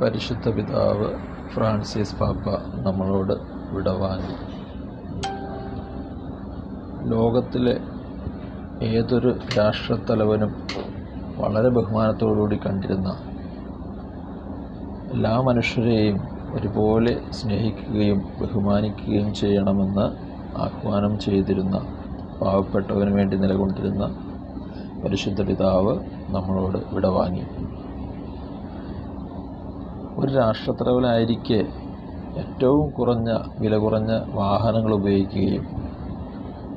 പരിശുദ്ധ പിതാവ് ഫ്രാൻസിസ് പാപ്പ നമ്മളോട് വിടവാങ്ങി. ലോകത്തിലെ ഏതൊരു രാഷ്ട്രത്തലവനും വളരെ ബഹുമാനത്തോടുകൂടി കണ്ടിരുന്ന എല്ലാ മനുഷ്യരെയും ഒരുപോലെ സ്നേഹിക്കുകയും ബഹുമാനിക്കുകയും ചെയ്യണമെന്ന് ആഹ്വാനം ചെയ്തിരുന്ന പാവപ്പെട്ടവന് വേണ്ടി നിലകൊണ്ടിരുന്ന പരിശുദ്ധ പിതാവ് നമ്മളോട് വിട ഒരു രാഷ്ട്രത്തലവനായിരിക്കെ ഏറ്റവും കുറഞ്ഞ വില കുറഞ്ഞ വാഹനങ്ങൾ ഉപയോഗിക്കുകയും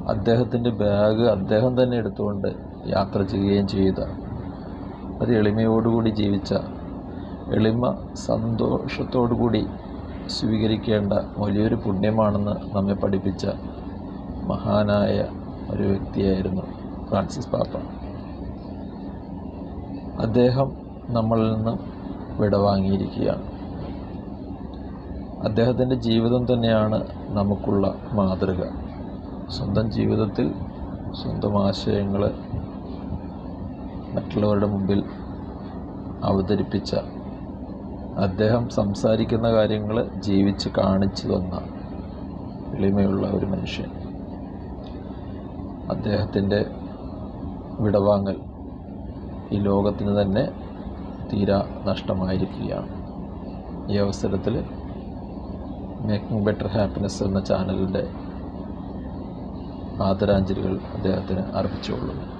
അദ്ദേഹത്തിന്റെ ബാഗ് അദ്ദേഹം തന്നെ എടുത്തുകൊണ്ട് യാത്ര ചെയ്യുകയും ചെയ്ത ഒരു എളിമയോടുകൂടി ജീവിച്ച എളിമ സന്തോഷത്തോടുകൂടി സ്വീകരിക്കേണ്ട വലിയൊരു പുണ്യമാണെന്ന് നമ്മെ പഠിപ്പിച്ച മഹാനായ ഒരു വ്യക്തിയായിരുന്നു ഫ്രാൻസിസ് പാപ്പ. അദ്ദേഹം നമ്മളിൽ നിന്ന് വിടവാങ്ങിയിരിക്കുകയാണ്. അദ്ദേഹത്തിന്റെ ജീവിതം തന്നെയാണ് നമുക്കുള്ള മാതൃക. സ്വന്തം ജീവിതത്തിൽ സ്വന്തം ആശയങ്ങൾ മറ്റുള്ളവരുടെ മുമ്പിൽ അവതരിപ്പിച്ച അദ്ദേഹം സംസാരിക്കുന്ന കാര്യങ്ങൾ ജീവിച്ച് കാണിച്ചു തന്ന എളിമയുള്ള ഒരു മനുഷ്യൻ. അദ്ദേഹത്തിന്റെ വിടവാങ്ങൽ ഈ ലോകത്തിന് തന്നെ തീരാ നഷ്ടമായിരിക്കുകയാണ്. ഈ അവസരത്തിൽ മേക്കിംഗ് ബെറ്റർ ഹാപ്പിനെസ് എന്ന ചാനലിന്റെ ആദരാഞ്ജലികൾ അദ്ദേഹത്തിന് അർപ്പിച്ചുകൊള്ളുന്നു.